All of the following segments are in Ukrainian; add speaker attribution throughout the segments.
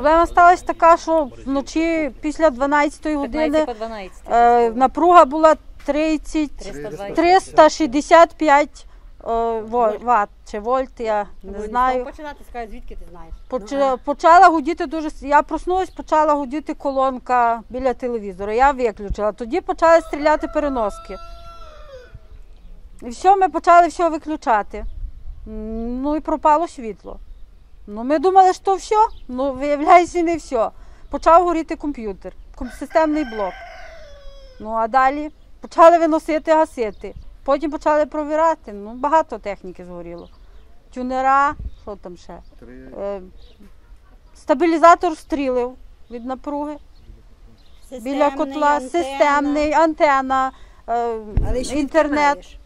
Speaker 1: Проблема сталася така, що вночі після 12-ї години
Speaker 2: 15 по 12.
Speaker 1: е, напруга була 30,
Speaker 2: 320.
Speaker 1: 365 е, во- ватт чи вольт, я не знаю.
Speaker 3: Починати скажуть, звідки ти знаєш?
Speaker 1: Поч- Почала гудіти дуже. с- Я проснулась, почала гудіти колонка біля телевізора. Я виключила. Тоді почали стріляти переноски. І все, ми почали все виключати. М, Ну і пропало світло. Ну, ми думали, що все. Ну, виявляється, не все. Почав горіти комп'ютер, системний блок. Ну а далі почали виносити, гасити. Потім почали провірати. Ну, багато техніки згоріло. Тюнера, що там ще? Е, Стабілізатор стрілив від напруги біля котла, системний, антена, е,
Speaker 3: Але
Speaker 1: інтернет.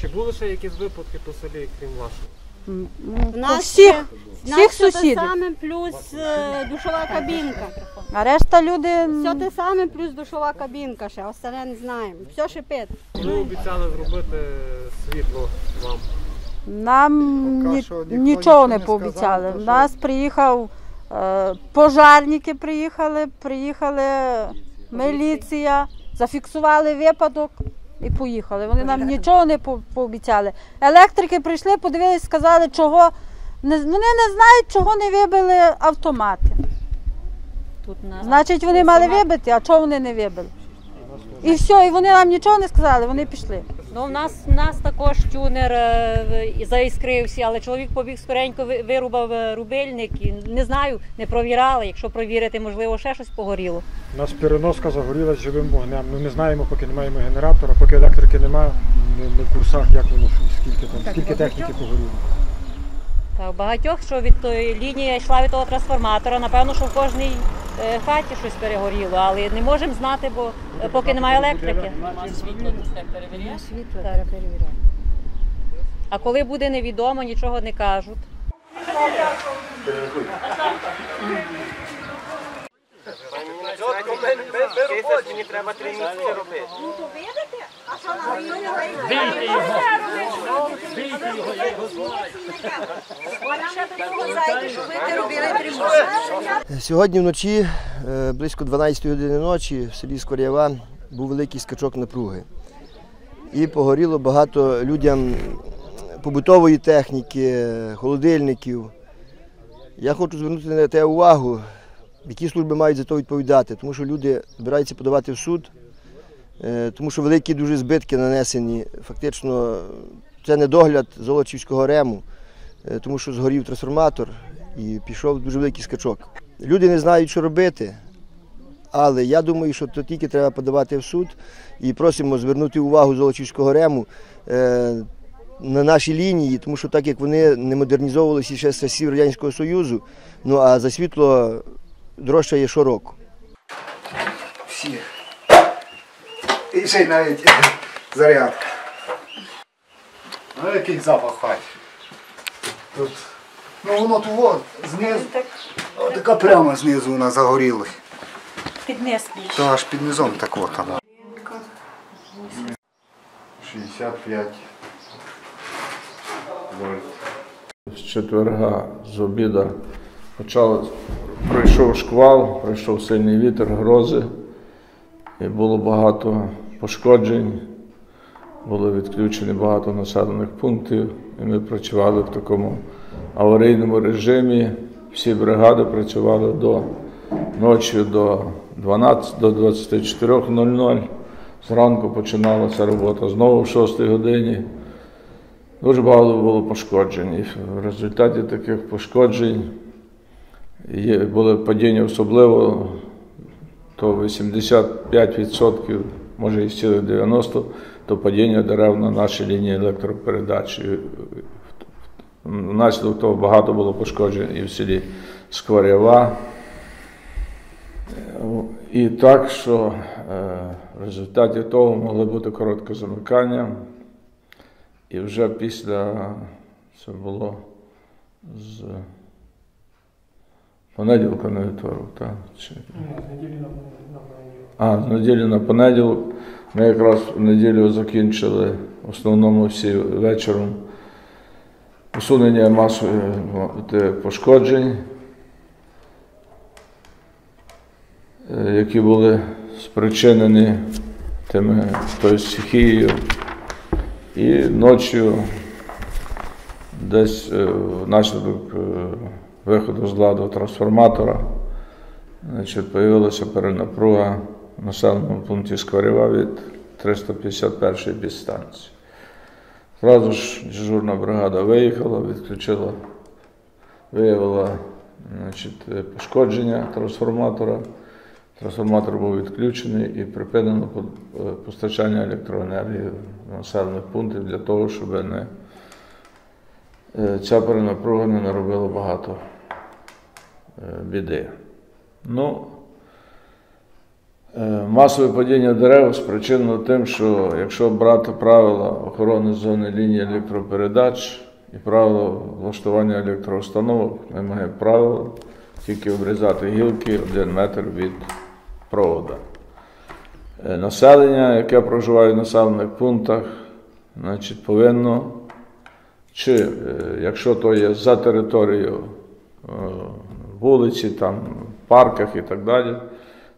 Speaker 4: Чи були ще якісь випадки по селі, крім вашого?
Speaker 3: У нас
Speaker 1: всіх,
Speaker 3: ще-
Speaker 1: всіх
Speaker 3: Нас все те
Speaker 1: сусідів.
Speaker 3: саме плюс е, душова кабінка.
Speaker 1: А решта люди
Speaker 3: Все те саме плюс душова кабінка ще, остальне не знаємо. Все шипить.
Speaker 4: Коли обіцяли зробити світло вам?
Speaker 1: нам
Speaker 5: Поки
Speaker 1: ні-
Speaker 5: що ніхто
Speaker 1: нічого
Speaker 5: нічого
Speaker 1: не
Speaker 5: не
Speaker 1: пообіцяли.
Speaker 5: сказав,
Speaker 1: У нас приїхав е, пожарники, приїхали, приїхали міліція, зафіксували випадок і поїхали. Вони нам нічого не по- пообіцяли. Електрики прийшли, подивилися, сказали, чого не, вони не знають, чого не вибили автомати.
Speaker 2: Тут на
Speaker 1: Значить, вони мали вибити, а чого вони не вибили? І все, і вони нам нічого не сказали, вони пішли.
Speaker 2: Ну, в нас, в нас також тюнер е, заіскрився, але чоловік побіг скоренько, ви- вирубав е, рубильник. І не знаю, не провірали. Якщо провірити, можливо, ще щось погоріло.
Speaker 6: У нас переноска загорілась живим вогнем. Ну не знаємо, поки не маємо генератора, поки електрики немає, не, не в курсах, як воно, що- скільки там, скільки техніки погоріло.
Speaker 2: Та в багатьох, що від тої лінії йшла від того трансформатора, напевно, що в кожній хаті щось перегоріло, але не можемо знати, бо е, поки немає електрики. А коли буде невідомо, нічого не кажуть.
Speaker 4: Мені треба три місяці робити.
Speaker 7: Сьогодні вночі, е, близько 12 години ночі, в селі Скорява був великий скачок напруги. І погоріло багато людям побутової техніки, холодильників. Я хочу звернути на те увагу, які служби мають за то відповідати, тому що люди збираються подавати в суд, тому що великі дуже збитки нанесені. Фактично, це недогляд Золочівського рему, е, тому що згорів трансформатор і пішов дуже великий скачок. Люди не знають, що робити, але я думаю, що то тільки треба подавати в суд і просимо звернути увагу Золочівського рему е, на наші лінії, тому що так як вони не модернізовувалися ще з часів Радянського Союзу, ну а за світло дорожче є щороку.
Speaker 5: Всі. І ще й навіть зарядка. Ну який запах хаті. Тут. Ну воно того знизу. О, така прямо знизу вона загорілась.
Speaker 1: Під низ.
Speaker 5: То аж під низом так от воно. 65 вольт.
Speaker 8: З четверга з обіда почав, пройшов шквал, пройшов сильний вітер, грози, і було багато пошкоджень, було відключені багато населених пунктів, і ми працювали в такому аварійному режимі. Всі бригади працювали до ночі до 12 до 24.00. Зранку починалася робота знову в 6 годині. Дуже багато було пошкоджень. І в результаті таких пошкоджень були падіння особливо, то 85%, може і цілих 90%, то падіння дерев на нашій лінії електропередач. Внаслідок того багато було пошкоджень і в селі Скворява. І так, що е, в результаті того могли бути коротке замикання. І вже після це було з понеділка на вівторок, так? Чи... А, з неділі на понеділок. Ми якраз в неділю закінчили в основному всі вечором усунення масових е, пошкоджень. е, які були спричинені тими, тою стихією. І ночі десь е, внаслідок е, виходу з ладу трансформатора значить, появилася перенапруга в населеному пункті Скворєва від 351-ї підстанції. Зразу ж дежурна бригада виїхала, відключила, виявила значить, пошкодження трансформатора. Трансформатор був відключений і припинено е, постачання електроенергії в населених пунктів для того, щоб не, е, ця перенапруга не наробила багато біди. Ну, е, масове падіння дерев спричинено тим, що якщо брати правила охорони зони лінії електропередач і правила влаштування електроустановок, ми маємо правило тільки обрізати гілки один метр від провода. Е, Населення, яке проживає в населених пунктах, значить, повинно, чи е, якщо то є за територією вулиці, там, парках і так далі,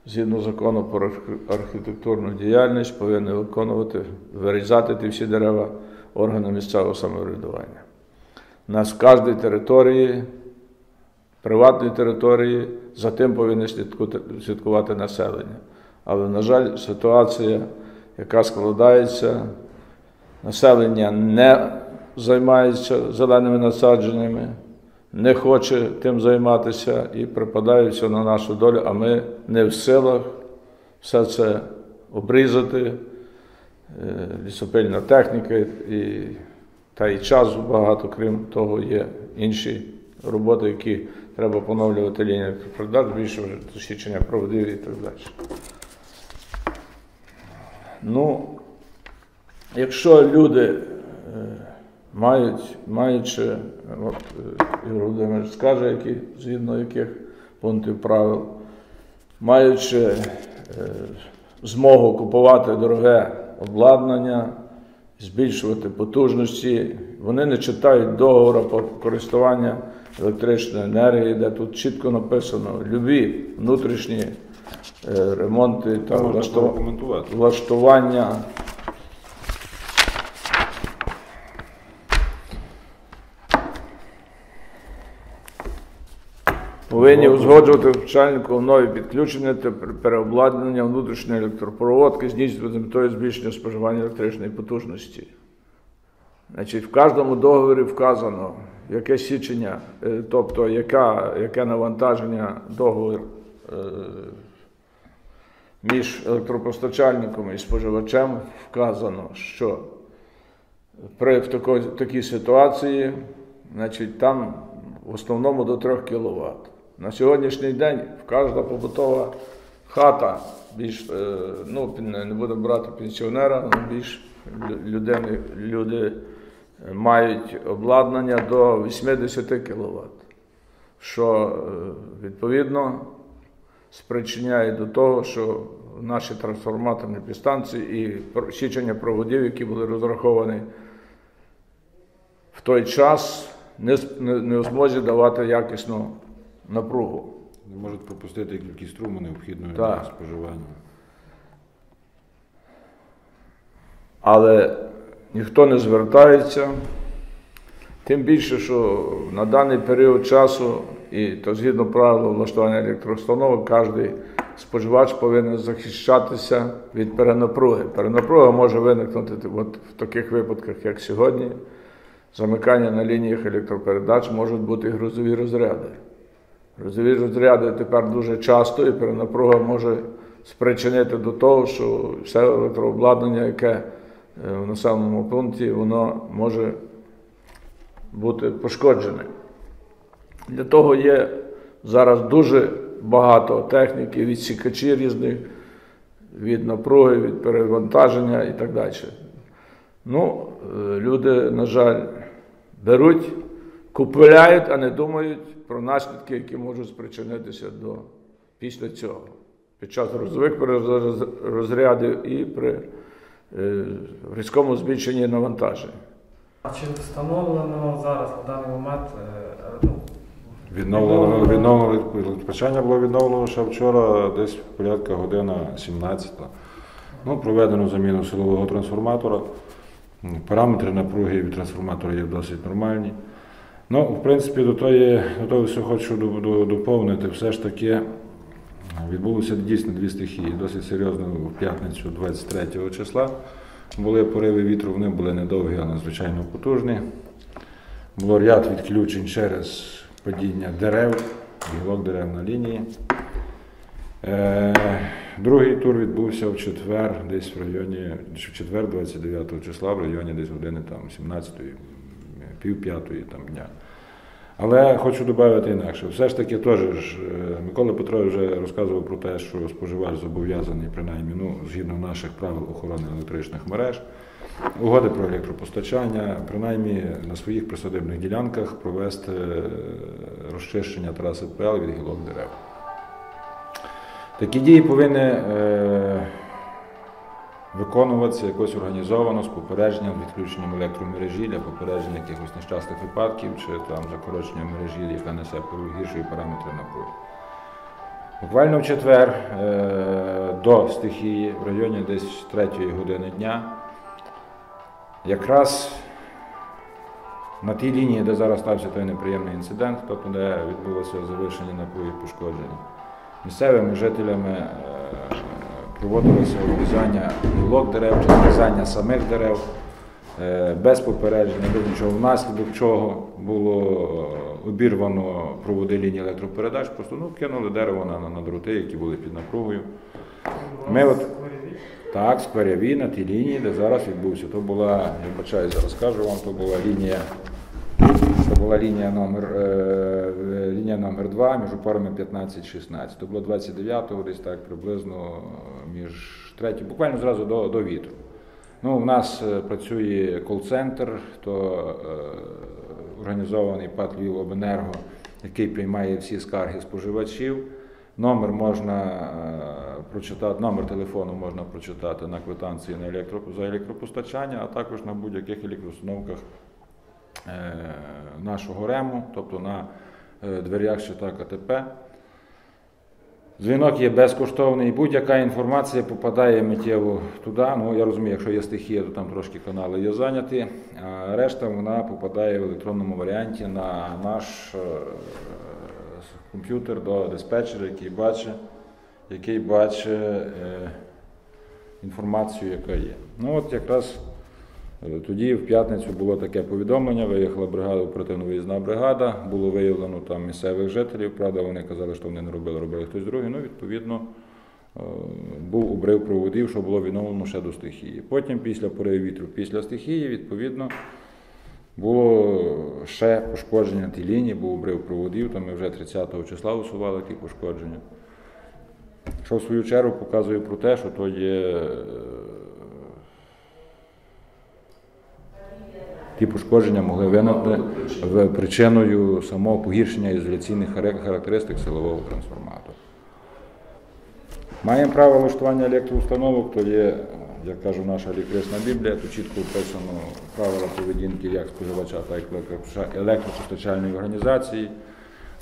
Speaker 8: згідно закону про архітектурну діяльність, повинні виконувати, вирізати ті всі дерева органи місцевого самоврядування. У нас кожній території приватної території, за тим повинні слідкувати населення. Але, на жаль, ситуація, яка складається, населення не займається зеленими насадженнями, не хоче тим займатися і припадає все на нашу долю, а ми не в силах все це обрізати. Е, Лісопильна техніка і та й часу багато, крім того, є інші роботи, які треба поновлювати лінію продаж, більше вже досвідчення проводив і так далі. Ну, якщо люди е, мають, маючи, от е, Ігор Володимирович скаже, які, згідно яких пунктів правил, маючи е, змогу купувати дороге обладнання, збільшувати потужності, вони не читають договору про користування електричною енергією, де тут чітко написано любі внутрішні е, ремонти та влаштування. Повинні узгоджувати вчальнику нові підключення та переобладнання внутрішньої електропроводки, здійснювати з метою збільшення споживання електричної потужності. Значить, в кожному договорі вказано, яке січення, е, тобто яка, яке навантаження договір е, між електропостачальником і споживачем вказано, що при в тако- такій ситуації, значить, там в основному до 3 кВт. На сьогоднішній день в кожна побутова хата, більш, е, ну, не будемо брати пенсіонера, але більш людини, люди мають обладнання до 80 кВт, що е, відповідно спричиняє до того, що наші трансформаторні підстанції і січення проводів, які були розраховані в той час, не, не, не давати якісну напругу.
Speaker 9: Не можуть пропустити кількість струму необхідної для споживання.
Speaker 8: Але ніхто не звертається. Тим більше, що на даний період часу, і то згідно правил влаштування електроустановок, кожен споживач повинен захищатися від перенапруги. Перенапруга може виникнути от в таких випадках, як сьогодні. Замикання на лініях електропередач можуть бути грозові розряди. Грозові розряди тепер дуже часто, і перенапруга може спричинити до того, що все електрообладнання, яке е, в населеному пункті, воно може бути пошкоджене. Для того є зараз дуже багато техніки, відсікачі різних, від напруги, від перевантаження і так далі. Ну, е, люди, на жаль, беруть, купують, а не думають про наслідки, які можуть спричинитися до, після цього. Під час грозових розрядів і при е, різкому збільшенні навантажень.
Speaker 4: А чи встановлено зараз на даний момент е, ну,
Speaker 9: Відновлено, відновлено, електропостачання було відновлено ще вчора, десь порядка година 17. Ну, проведено заміну силового трансформатора. Параметри напруги від трансформатора є досить нормальні. Ну, в принципі, до тої, до того всього хочу до- до- доповнити. Все ж таки відбулося дійсно дві стихії. Досить серйозно в п'ятницю 23 числа. Були пориви вітру, вони були недовгі, а надзвичайно потужні. Було ряд відключень через падіння дерев, гілок дерев на лінії. Е, другий тур відбувся в четвер, десь в районі, в четвер, 29 числа, в районі десь години там 17-ї, пів п'ятої там дня. Але хочу додати інакше. Все ж таки, теж е, Микола Петрович вже розказував про те, що споживач зобов'язаний, принаймні, ну, згідно наших правил охорони електричних мереж, угоди про електропостачання, принаймні на своїх присадибних ділянках провести е, розчищення траси ПЛ від гілок дерев. Такі дії повинні е, виконуватися якось організовано з попередженням відключенням електромережі для попередження якихось нещасних випадків чи там закорочення мережі, яка несе гірші параметри напруги. Буквально в четвер е, до стихії в районі десь 3 години дня якраз на тій лінії, де зараз стався той неприємний інцидент, тобто де відбулося завищення напруги пошкодження, місцевими жителями е, проводилося обрізання гілок дерев чи зрізання самих дерев е, без попередження, без нічого, внаслідок чого було е, обірвано проводи лінії електропередач, просто ну, кинули дерево на, на, дроти, які були під напругою. Ми от, так, скверяві на тій лінії, де зараз відбувся. То була, я бачаю, зараз скажу вам, то була лінія. Це була лінія номер, е, лінія номер 2 між опорами 15-16. То було 29-го, десь так приблизно між третім, буквально зразу до, до вітру. Ну, у нас е, працює кол-центр, то е, організований ПАТ Львівобенерго, який приймає всі скарги споживачів. Номер можна е, прочитати, номер телефону можна прочитати на квитанції на електро, за електропостачання, а також на будь-яких електроустановках е, нашого РЕМу, тобто на е, дверях щита КТП. Дзвінок є безкоштовний, будь-яка інформація попадає миттєво туди. Ну, я розумію, якщо є стихія, то там трошки канали є зайняті, а решта вона попадає в електронному варіанті на наш е, комп'ютер до диспетчера, який бачить, який бачить е, інформацію, яка є. Ну от якраз тоді в п'ятницю було таке повідомлення, виїхала бригада, оперативно-виїзна бригада, було виявлено там місцевих жителів. Правда, вони казали, що вони не робили, робили хтось другий. Ну, відповідно, е, був обрив проводів, що було відновлено ще до стихії. Потім, після пориву вітру, після стихії, відповідно, було ще пошкодження на тій лінії, був обрив проводів, то ми вже 30 числа усували ті пошкодження. Що в свою чергу показує про те, що то є ті пошкодження могли виникнути причиною самого погіршення ізоляційних характеристик силового трансформатора. Маємо право влаштування електроустановок, то є, як кажу, наша електрична біблія, тут чітко вписано правила поведінки як споживача, так і електропостачальної організації.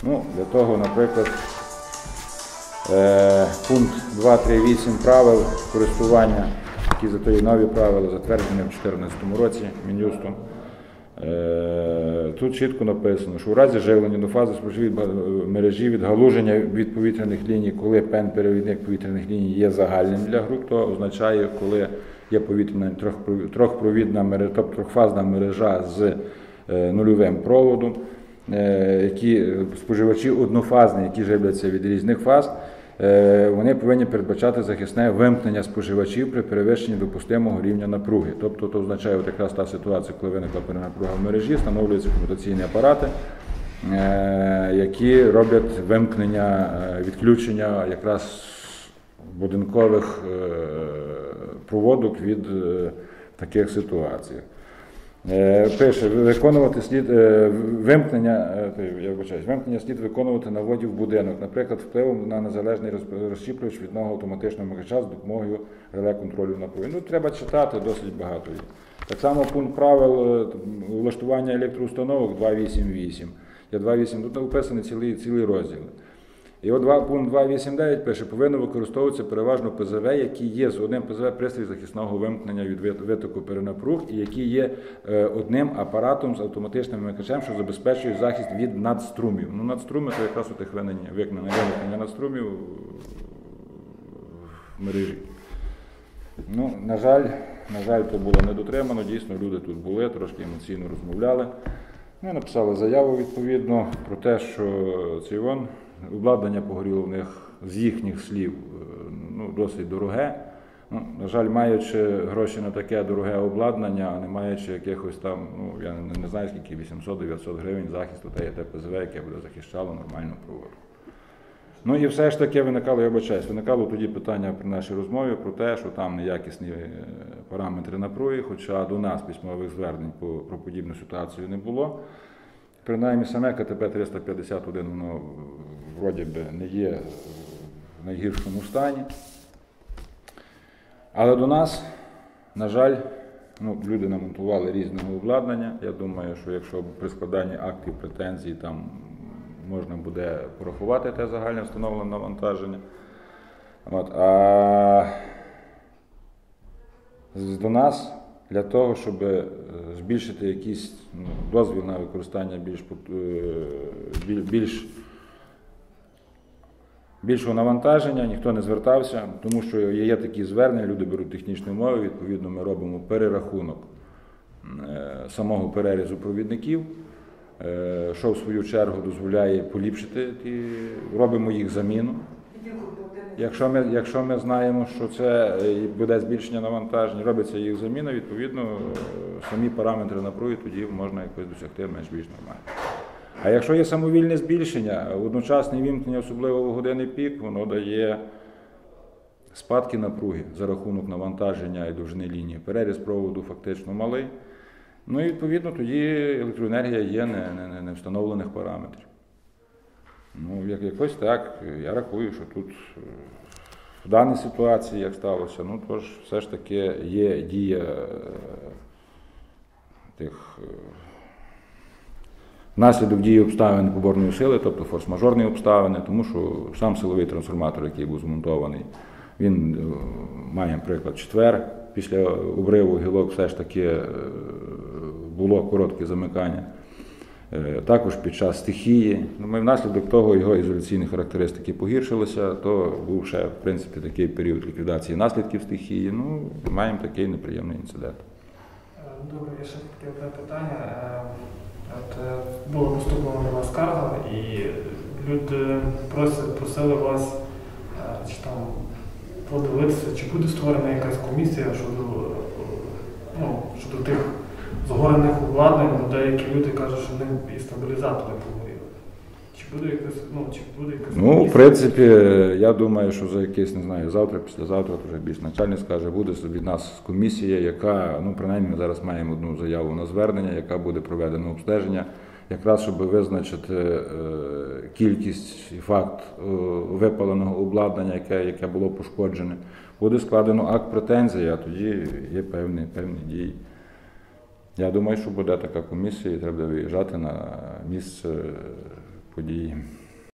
Speaker 9: Ну, для того, наприклад, Е, Пункт 2.3.8 правил користування, які за нові правила затверджені в 2014 році Мін'юстом. Е, Тут чітко написано, що у разі живлення до фази споживів мережі відгалуження від повітряних ліній, коли пен-перевідник повітряних ліній є загальним для груп, то означає, коли є повітряна трьохпровідна мережа, тобто трьохфазна мережа з е, нульовим проводом, е, які е, споживачі однофазні, які живляться від різних фаз, е, вони повинні передбачати захисне вимкнення споживачів при перевищенні допустимого рівня напруги. Тобто, це означає от якраз та ситуація, коли виникла перенапруга в мережі, встановлюються комутаційні апарати, е, які роблять вимкнення, е, відключення якраз будинкових е, проводок від е, таких ситуацій. Е, Пише, виконувати слід е, вимкнення, е, я вибачаюсь, вимкнення слід виконувати на вводі в будинок, наприклад, впливом на незалежний розщіплювач відного автоматичного микача з допомогою реле контролю напруги. Ну, треба читати досить багато. є. Так само пункт правил влаштування електроустановок 288. Є 2.8, тут описані цілі, цілі розділи. І от пункт 2.8.9 пише, повинно використовуватися переважно ПЗВ, які є з одним ПЗВ пристрій захисного вимкнення від витоку перенапруг і які є е, одним апаратом з автоматичним вимикачем, що забезпечує захист від надструмів. Ну, надструми це якраз у тих виникнення виникнення надструмів в мережі. Ну, на жаль, на жаль, то було не дотримано. Дійсно, люди тут були, трошки емоційно розмовляли. Ми написали заяву відповідно про те, що цей вон обладнання погоріло в них з їхніх слів е, ну, досить дороге. Ну, на жаль, маючи гроші на таке дороге обладнання, а не маючи якихось там, ну я не, знаю скільки 800-900 гривень захисту та є ТПЗВ, яке буде захищало нормальну проводу. Ну і все ж таки виникало, я вибачаюсь, виникало тоді питання при нашій розмові про те, що там неякісні е, параметри напруги, хоча до нас письмових звернень про подібну ситуацію не було. Принаймні саме КТП 351 воно вроді би не є в найгіршому стані. Але до нас, на жаль, ну, люди намонтували різного обладнання. Я думаю, що якщо при складанні актів претензій там можна буде порахувати те загальне встановлене навантаження. От, а до нас для того, щоб е, збільшити якийсь ну, дозвіл на використання більш, е, більш більшого навантаження, ніхто не звертався, тому що є, такі звернення, люди беруть технічні умови, відповідно, ми робимо перерахунок е, самого перерізу провідників, е, що в свою чергу дозволяє поліпшити ті, робимо їх заміну. Якщо ми, якщо ми знаємо, що це е, буде збільшення навантажень, робиться їх заміна, відповідно, самі параметри напруги тоді можна якось досягти менш-більш нормально. А якщо є самовільне збільшення, одночасне вімкнення, особливо в години пік, воно дає спадки напруги за рахунок навантаження і довжини лінії. Переріз проводу фактично малий. Ну і відповідно тоді електроенергія є не, не, не- встановлених параметрів. Ну, як, якось так, я рахую, що тут е, в даній ситуації, як сталося, ну тож все ж таки є дія е, тих. Внаслідок дії обставин поборної сили, тобто форс-мажорні обставини, тому що сам силовий трансформатор, який був змонтований, він е, має, наприклад, четвер. Після обриву гілок все ж таки е, було коротке замикання. Е, Також під час стихії. Ну, ми внаслідок того його ізоляційні характеристики погіршилися, то був ще в принципі такий період ліквідації наслідків стихії. Ну, маємо такий неприємний інцидент.
Speaker 4: Е, Добре, є ще таке одне питання. Е, була поступлена на вас скарга, і люди просили, вас е, чи там подивитися, чи буде створена якась комісія щодо, ну, щодо тих згорених обладнань, бо деякі люди кажуть, що ним і стабілізатори погоріли. Чи буде якась, ну, чи буде якась
Speaker 9: Ну, в принципі, я думаю, що за якийсь, не знаю, завтра, післязавтра, вже більш начальник скаже, буде від нас комісія, яка, ну, принаймні, ми зараз маємо одну заяву на звернення, яка буде проведено обстеження, якраз щоб визначити е, кількість і факт е, випаленого обладнання, яке, яке було пошкоджене. Буде складено акт претензії, а тоді є певні, певні дії. Я думаю, що буде така комісія, і треба виїжджати на місце hogy így